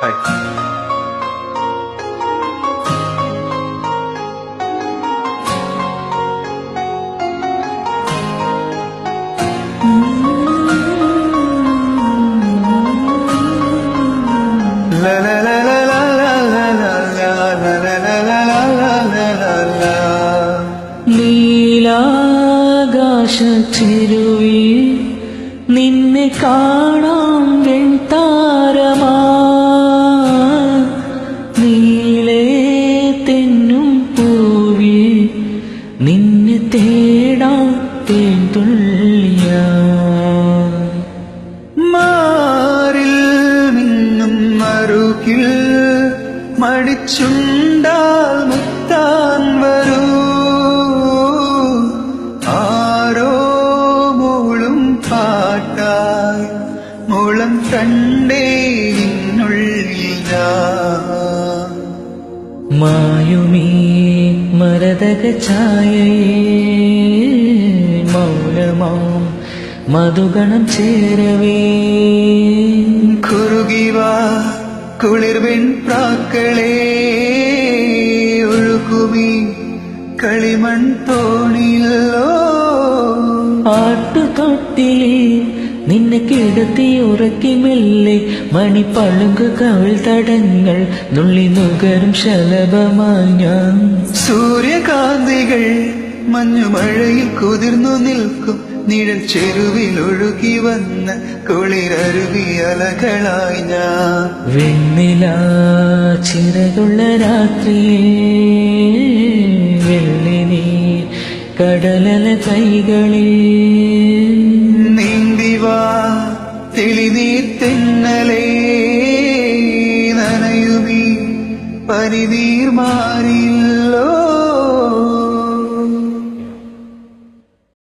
Hi ലീലാകാശിരുവിൽ നിന്നെ കാണാം വെൺതാരമാ നിന്നെ തേടാ തേടുള്ളിയ മാറിൽ നിന്നും മറുകിൽ മടിച്ചുണ്ടാൽ മുത്താൻ വരൂ. ആരോ മോളും പാട്ടായി മുളം കണ്ടേ നിന്നുള്ളിൽ ഞാൻ മായുമീ മരതക ഛായയേ മൗനമാം മധുഗണം ചേരവേ. കുറുകിവാ കുളിർവെൺ പ്രാക്കളേ ഒഴുകുമീ കളിമൺ തോണിയല്ലോ. ആട്ടുതൊട്ടിലേ നിന്നെ കിടത്തി ഉറക്കി മെല്ലെ മണിപ്പളുങ്ക് കവിൾ തടങ്ങൾ നുള്ളി നുകരും ശലഭമായി ഞാൻ. സൂര്യകാന്തികൾ മഞ്ഞുമഴയിൽ കുതിർന്നു നിൽക്കും. നിഴൽ ചെരുവിൽ ഒഴുകി വന്ന കുളിരരുവി അലകളായി ഞാൻ. വെണ്ണില ചിറകുള്ള രാത്രിയേ വെള്ളിനീ കടലല കൈകളിൽ. പരിതീർമാരിൽ